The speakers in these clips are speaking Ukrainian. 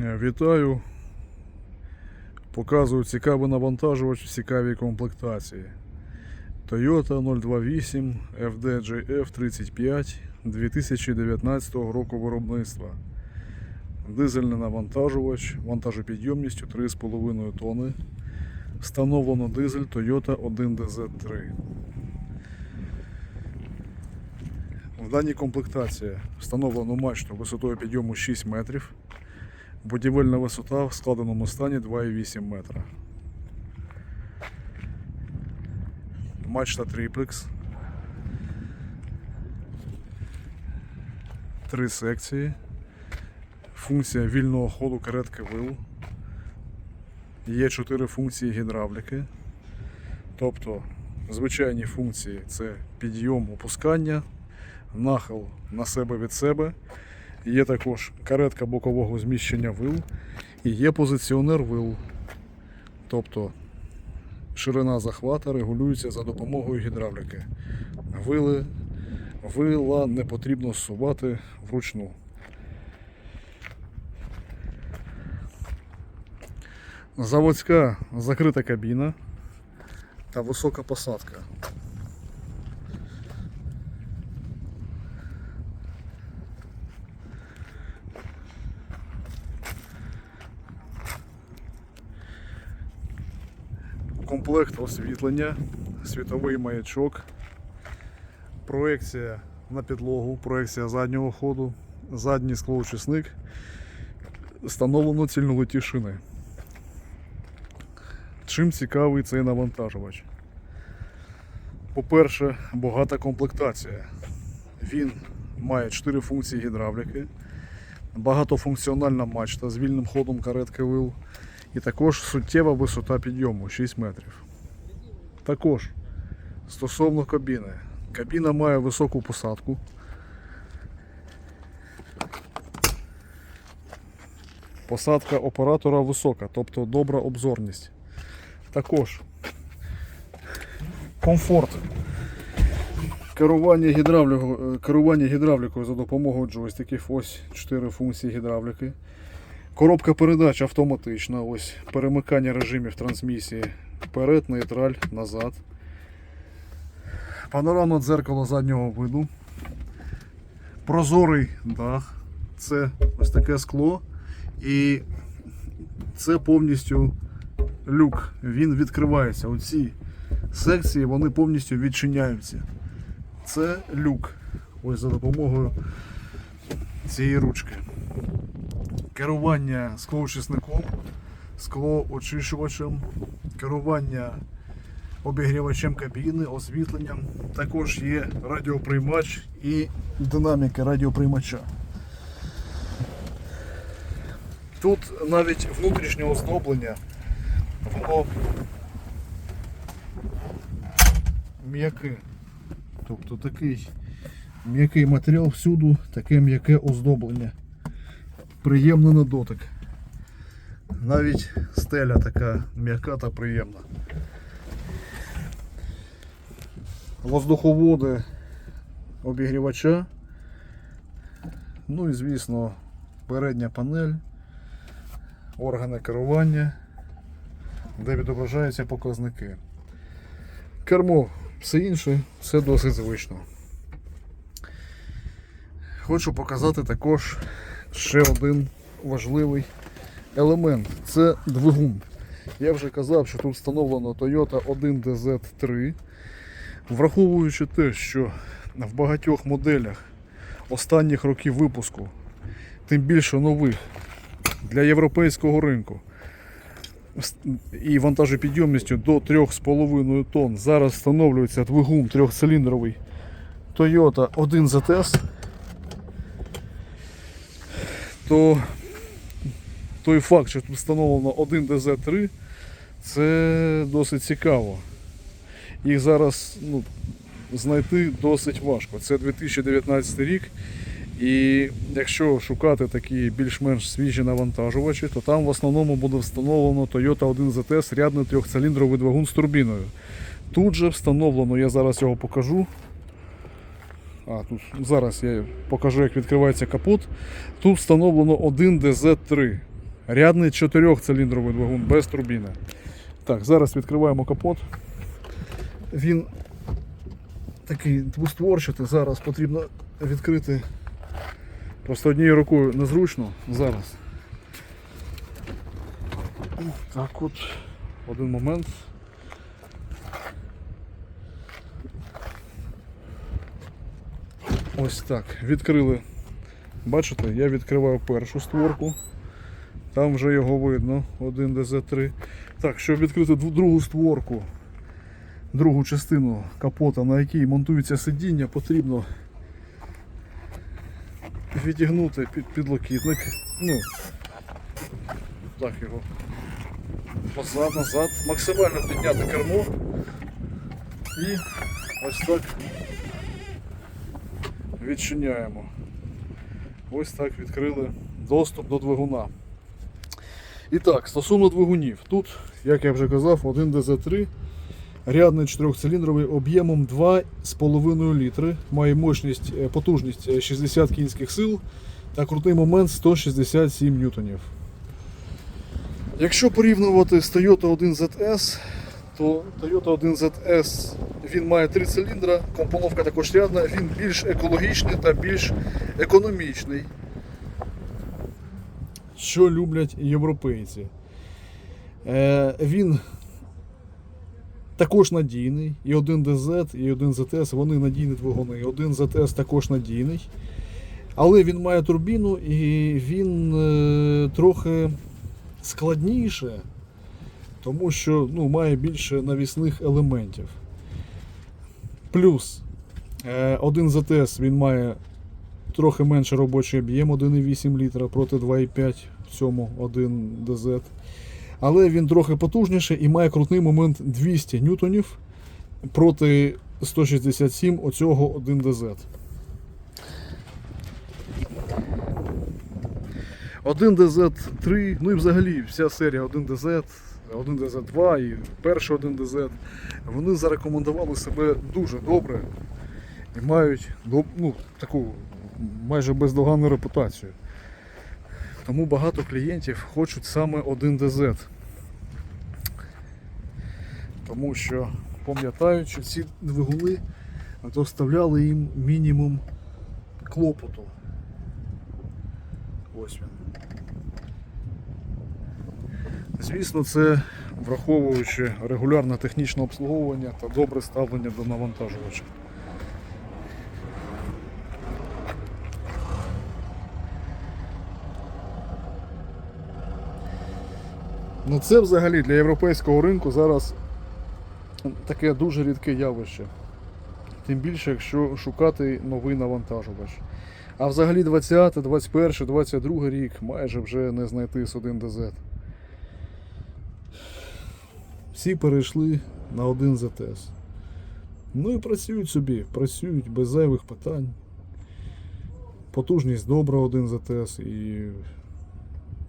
Е, Вітаю. Показую цікавий навантажувач в цікавій комплектації. Toyota 028 FDJF 35 2019 року виробництва. Дизельний навантажувач вантажопідйомністю 3,5 тонни. Встановлено дизель Toyota 1DZ3. В даній комплектації встановлено мачту висотою підйому 6 метрів. Будівельна висота в складеному стані 2,8 метра. Мачта триплекс. Три секції. Функція вільного ходу каретки вил. Є чотири функції гідравліки. Тобто звичайні функції це підйом, опускання, нахил на себе від себе. Є також каретка бокового зміщення вил і є позиціонер вил. Тобто ширина захвата регулюється за допомогою гідравліки. Вили, вила не потрібно зсувати вручну. Заводська закрита кабіна та висока посадка. Комплект освітлення, світовий маячок, проекція на підлогу, проекція заднього ходу, задній склоочисник, встановлено цільнолиті шини. Чим цікавий цей навантажувач? По-перше, багата комплектація. Він має 4 функції гідравліки, багатофункціональна мачта з вільним ходом каретки вил і також суттєва висота підйому 6 метрів. Також стосовно кабіни. Кабіна має високу посадку. Посадка оператора висока, тобто добра обзорність. Також комфорт. Керування гідравлікою, керування гідравлікою за допомогою джойстиків. Ось 4 функції гідравліки. Коробка передач автоматична. Ось перемикання режимів трансмісії. Вперед, нейтраль, назад. Панорамне дзеркало заднього виду. Прозорий дах. Це ось таке скло. І це повністю люк. Він відкривається. Оці секції вони повністю відчиняються. Це люк. Ось за допомогою цієї ручки керування склоочисником, склоочищувачем, керування обігрівачем кабіни, освітленням. Також є радіоприймач і динаміки радіоприймача. Тут навіть внутрішнє оздоблення, воно м'яке. Тобто такий м'який матеріал всюду, таке м'яке оздоблення приємно на дотик. Навіть стеля така м'яка та приємна. Воздуховоди обігрівача. Ну і звісно передня панель, органи керування, де відображаються показники. Кермо, все інше, все досить звично. Хочу показати також ще один важливий елемент це двигун. Я вже казав, що тут встановлено Toyota 1DZ3. Враховуючи те, що в багатьох моделях останніх років випуску, тим більше нових для європейського ринку і вантажопідйомністю до 3,5 тонн зараз встановлюється двигун трьохциліндровий Toyota 1ZS то той факт, що тут встановлено 1 ДЗ-3, це досить цікаво. Їх зараз ну, знайти досить важко. Це 2019 рік. І якщо шукати такі більш-менш свіжі навантажувачі, то там в основному буде встановлено Toyota 1ZS рядний трьохциліндровий двигун з турбіною. Тут же встановлено, я зараз його покажу. А, тут зараз я покажу, як відкривається капот. Тут встановлено 1 DZ3. Рядний чотирьохциліндровий двигун без турбіни. Так, зараз відкриваємо капот. Він такий двустворчатий. Зараз потрібно відкрити. Просто однією рукою незручно зараз. Так от, один момент. Ось так. Відкрили. Бачите, я відкриваю першу створку. Там вже його видно, 1 ДЗ3. Так, щоб відкрити другу створку, другу частину капота, на якій монтується сидіння, потрібно відігнути підлокітник. Ну, так його. Позад, назад, максимально підняти кермо. І ось так відчиняємо. Ось так відкрили доступ до двигуна. І так, стосовно двигунів. Тут, як я вже казав, один ДЗ3, рядний 4-циліндровий об'ємом 2,5 літри, має мощність, е, потужність е, 60 кінських сил та крутий момент 167 ньютонів. Якщо порівнювати з Toyota 1ZS, то Toyota 1ZS він має 3 циліндра, компоновка також рядна, він більш екологічний та більш економічний. Що люблять європейці. Е, він також надійний. І один DZ, і один ZS, вони надійні двигуни. І один ZS також надійний. Але він має турбіну і він е, трохи складніше, тому що ну, має більше навісних елементів. Плюс е, один ZS він має трохи менше робочий об'єм 1,8 літра проти 2,5 в цьому 1 DZ. Але він трохи потужніший і має крутний момент 200 ньютонів проти 167 оцього 1 DZ. 1 DZ3, ну і взагалі вся серія 1 DZ, 1 DZ2 і перший 1 DZ, вони зарекомендували себе дуже добре і мають ну, таку майже бездоганну репутацію. Тому багато клієнтів хочуть саме 1 DZ. Тому що пам'ятають, що ці двигуни доставляли їм мінімум клопоту. Ось він. Звісно, це враховуючи регулярне технічне обслуговування та добре ставлення до навантажувача. Ну це взагалі для європейського ринку зараз таке дуже рідке явище. Тим більше, якщо шукати новий навантажувач. А взагалі 20, 21, 22 рік майже вже не знайти з 1 DZ. Всі перейшли на 1 ZS. Ну і працюють собі, працюють без зайвих питань. Потужність добра 1 ZS і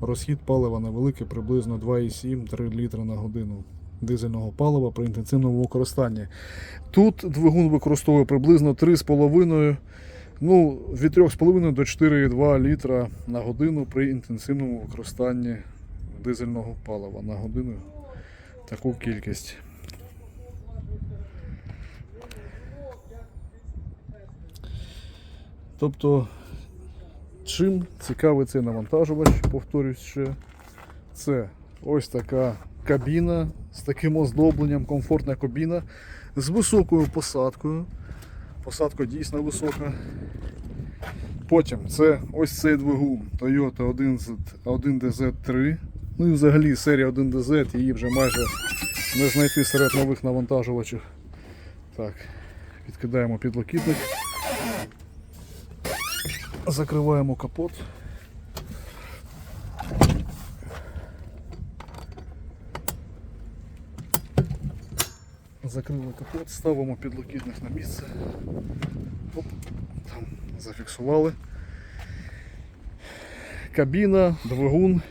розхід палива невеликий, приблизно 2,7-3 літри на годину дизельного палива при інтенсивному використанні. Тут двигун використовує приблизно 3,5, ну, від 3,5 до 4,2 літра на годину при інтенсивному використанні дизельного палива на годину. Таку кількість. Тобто, чим цікавий цей навантажувач, повторюсь ще, це ось така кабіна з таким оздобленням, комфортна кабіна з високою посадкою. Посадка дійсно висока. Потім це ось цей двигун Toyota 1Z 1DZ3. Ну і взагалі серія 1DZ, її вже майже не знайти серед нових навантажувачів. Так, відкидаємо підлокітник. Закриваємо капот. Закрили капот, ставимо підлокітник на місце. Оп, там зафіксували. Кабіна, двигун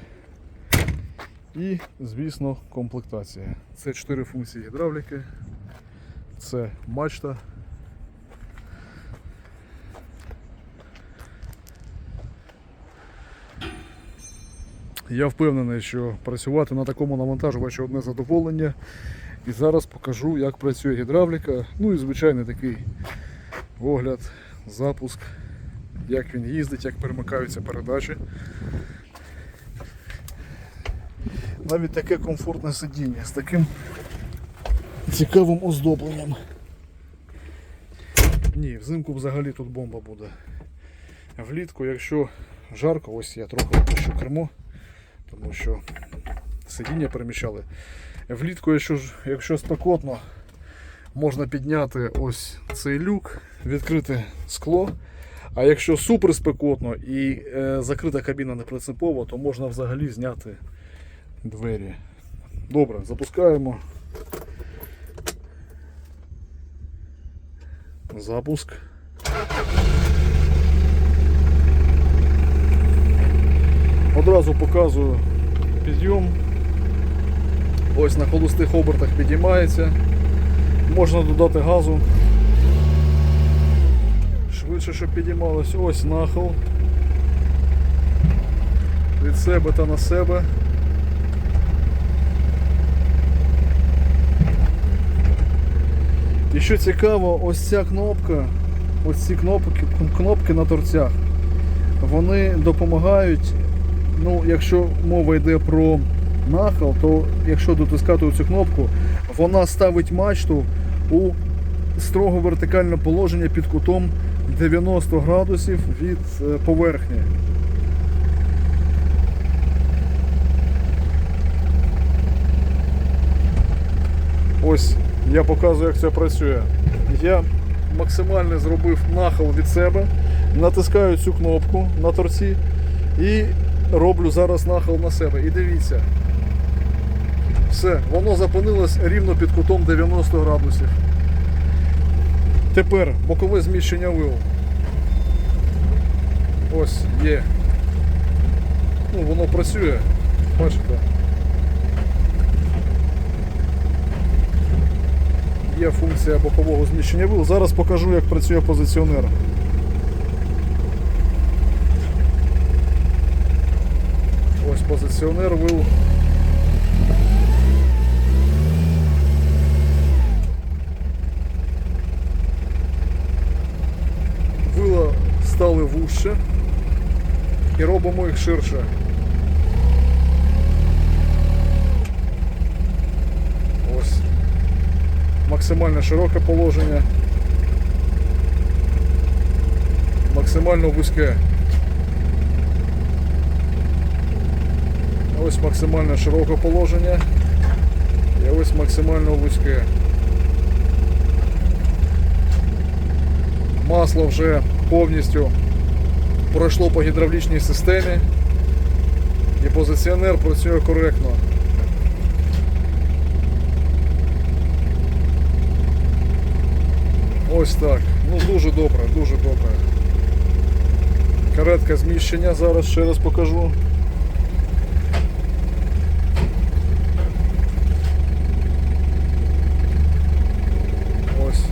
і, звісно, комплектація. Це 4 функції гідравліки, це мачта. Я впевнений, що працювати на такому навантажувачі одне задоволення. І зараз покажу, як працює гідравліка. Ну і звичайний такий огляд, запуск, як він їздить, як перемикаються передачі. Навіть таке комфортне сидіння з таким цікавим оздобленням. Ні, взимку взагалі тут бомба буде. Влітку, якщо жарко, ось я трохи опущу кермо, тому що сидіння переміщали. Влітку, якщо, якщо спекотно, можна підняти ось цей люк, відкрити скло. А якщо супер спекотно і е, закрита кабіна не принципова, то можна взагалі зняти двері. Добре, запускаємо. Запуск. Одразу показую підйом. Ось на холостих обертах підіймається. Можна додати газу. Швидше, щоб підіймалось. Ось нахил. Від себе та на себе. І що цікаво, ось ця кнопка, ось ці кнопки, кнопки на торцях, вони допомагають, ну, якщо мова йде про нахил, то якщо дотискати цю кнопку, вона ставить мачту у строго вертикальне положення під кутом 90 градусів від е, поверхні. Ось я показую, як це працює. Я максимально зробив нахил від себе, натискаю цю кнопку на торці і роблю зараз нахил на себе. І дивіться. Все, воно зупинилось рівно під кутом 90 градусів. Тепер бокове зміщення вил. Ось є. Ну, воно працює. Бачите? Є функція бокового зміщення вил. Зараз покажу, як працює позиціонер. Ось позиціонер вил. Вила стали вужче і робимо їх ширше. Ось максимально широке положення, максимально вузьке. Ось максимально широке положення і ось максимально вузьке. Масло вже повністю пройшло по гідравлічній системі і позиціонер працює коректно. Ось так. Ну дуже добре, дуже добре. Каретка зміщення зараз ще раз покажу. Ось.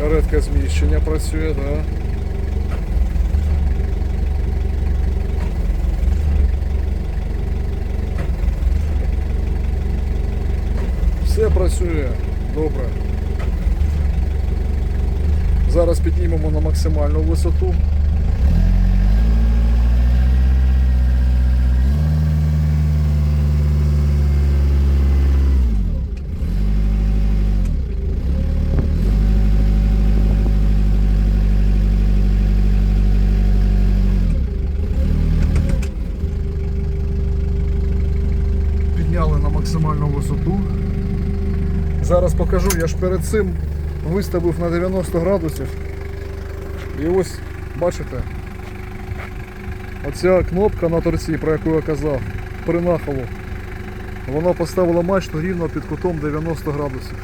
Каретка зміщення працює, так. Да. Все працює добре. Зараз піднімемо на максимальну висоту. Підняли на максимальну висоту. Зараз покажу, я ж перед цим виставив на 90 градусів. І ось, бачите, оця кнопка на торці, про яку я казав, при нахилу, вона поставила мачту рівно під кутом 90 градусів.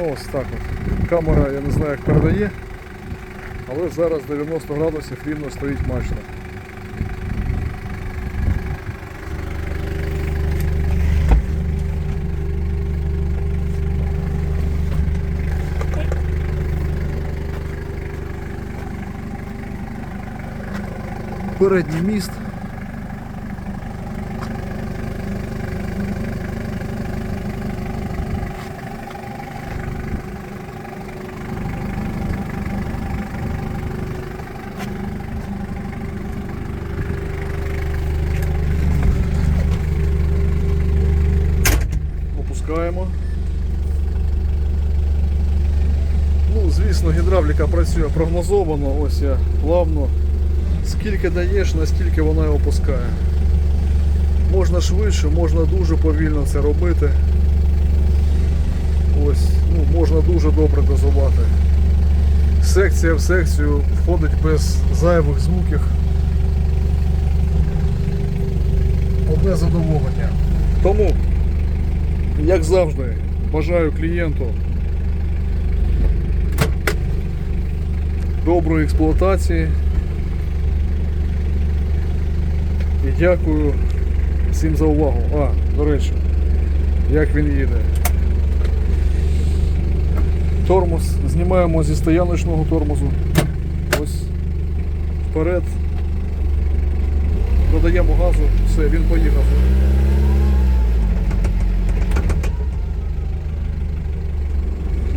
Ось так от. Камера, я не знаю, як передає, але зараз 90 градусів рівно стоїть мачта. Передній міст. Опускаємо. Ну, звісно, гідравліка працює прогнозовано, ось я плавно. Скільки даєш, настільки вона і опускає. Можна швидше, можна дуже повільно це робити. Ось, ну, можна дуже добре дозувати. Секція в секцію входить без зайвих звуків. Одне задоволення. Тому, як завжди, бажаю клієнту доброї експлуатації. І дякую всім за увагу. А, до речі, як він їде. Тормоз знімаємо зі стояночного тормозу. Ось вперед. Додаємо газу, все, він поїхав.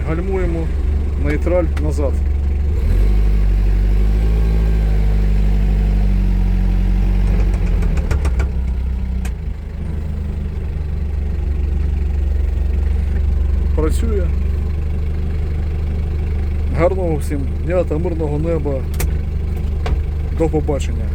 Гальмуємо нейтраль назад. Працює. Гарного всім дня та мирного неба. До побачення.